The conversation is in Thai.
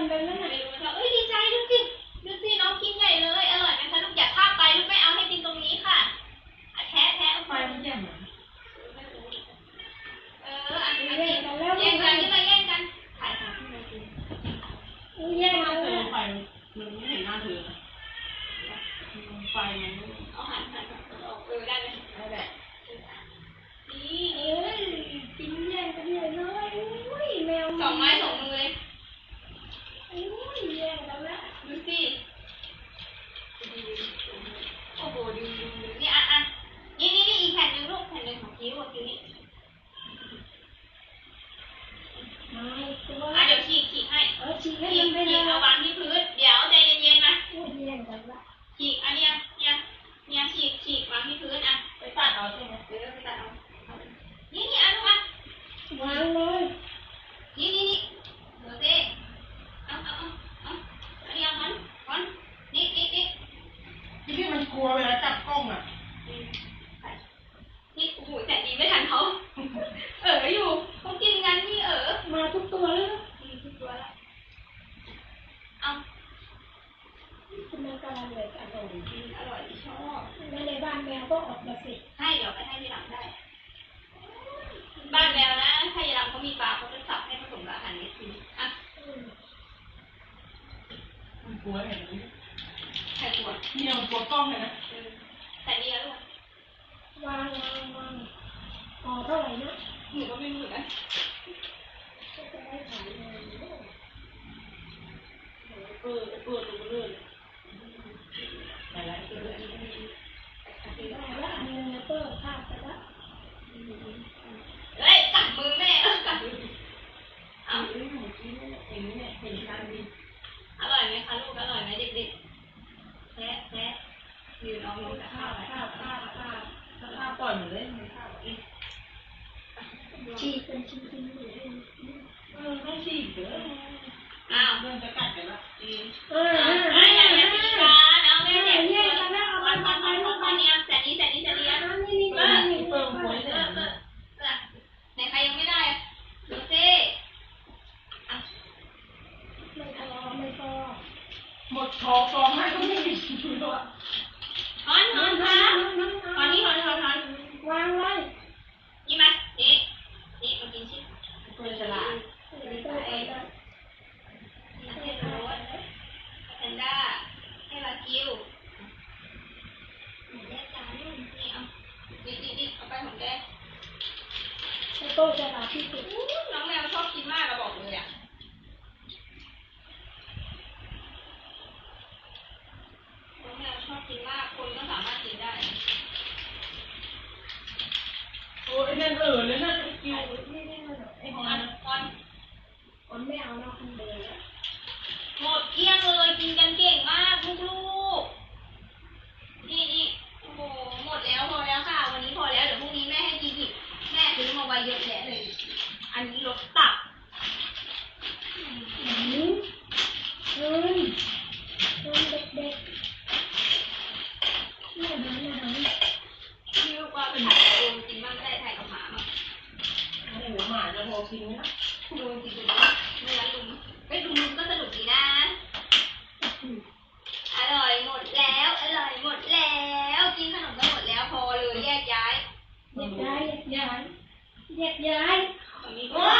นไปนั่นไม่น่ะรู้นะคะเอ้ยดีใจดูสิดูสิน้องกินใหญ่เลย อร่อยไหมคะลูกอย่าข้ามไปลูกไม่เอาให้กินตรงนี้ค่ะอะแทะแทะเอาไฟไปมันแจ่มเหมือนเอออันนี้แย่งกันแล้วแย่งกันนี่มาแย่งกันถ่ายของที่มากินแย่งถ้ากันเจแล้อวไฟมันไม่เห็นหน้าเธอนะไฟมันเอาหันหันหันออกเออได้ไหม นั่นแหละ นี่ เอ้ยกินแย่งกันใหญ่เลยอุ้ยแมว สองไม้สองมือเลย อุ้ยแย่งกันแล้ว ดูสิโอ้โหดูดูดูนี่อะอะนี่นี่นี่อีกแผ่นหนึ่งลูกแผ่นหนึ่งของคิ้วอะคิ้วนี่ ไม่ตัว อะเดี๋ยวฉีกฉีกให้ เออฉีกให้ ฉี มั ก นไป ฉี เล ก ย เอาวางที่พื้น เดี๋ยวใจเย็นๆนะ พูดแย่งกันละ ฉีกอันเนี้ยเนี่ยเนี่ยฉีกฉีกวางที่พื้นอะ ไปตัดเอาใช่ไหม เดี๋ยวไปตัดเอาเอานี่นี่อันนู้นอะ วางเลย นี่นี่นี่เดี๋ยวเต้เอาเอาเอาเอาอันนี้เอามันมันนี่นี่นี่ ที่พี่มันกลัวเวลาจับกล้องอะ นี่โอ้โหแต่ดีไม่ทันเขา เอออยู่เขากินกันนี่เออ มาทุกตัวเลยนะ อืมทุกตัวละเอา มัน กำลังเลยอร่อยอืมอร่อยชอบแล้วในบ้านแมวก็ออกมาสิให้เดี๋ยวไปให้ทีหลังได้ บ้านแมวนะถ้ายายดำเขามีปลาเขาจะสับให้ผสมกับอาหารเม็ดกินอะมันกลัวเห็นไหมไข่ขวดเนี่ยมันกลัวกล้องเลยนะเออแต่ดีแล้วลูกวางวางวางอ๋อเท่าไหร่นะหนูก็ไม่รู้นกันก็จะได้ขายเลยเออเปิดตัวเลยอะไรเออ ได้แล้วอันนึงแล้วก็ภาพไปแล้ว เฮ้ยกัดมือแม่เออกัดมือเอา เอ้ยเมื่อกี้เนี่ยเห็นเนี่ยเห็นการดี อร่อยไหมคะลูกอร่อยไหมเด็กๆ แซะแซะยืนเอาลงกับข้าวพไปภาพภาพภาพถ้าข้าปล่อยมันเล่นมันข้าวเองฉีกเป็นชิ้นๆอยู่เออต้องฉีกเด้ออ้าวเริ่มจะกัดกันละอืมเออเอออะเออย่าอย่าเอตีอกันเอาแม่เอแม่อแย่แย่กันแล้วเอาวันวันวันมันมันนี้แต่นี้แต่นี้แต่นี้อัอะนนี้นี่เออนี่เติมหวเอเนี่ยเออเออไหนใครยังไม่ได้อะดูสิไม่พอไม่พอหมดคอกอง ถอนถอนถอนถอนนี่ถอนถอนถอนวางไว้นี่มานี่นี่มากินชิตัวฉลาดเออตัวไปแล้วนี่ให้โรสแพนด้าให้ลาคิวแยกจานนี่เอานี่นี่นี่เอาไปของแกแล้วก็จะรับที่สุดน้องแมวชอบกินมากเราบอกเลยอะน้องแมว ชอบกินมากคนก็สามารถกินได้ โอ้ยนั่นเออเลยนั่นไอ้คิวนี่นี่มัน ดีนงไหมล่ะดูจริงๆนะไม่รักลุงไม่ดูลุงก็สนุกดีนะ อร่อยหมดแล้ว อร่อยหมดแล้ว กินขนมก็หมดแล้วพอเลยแยกย้าย แยกย้ายแยกย้ายแยกย้าย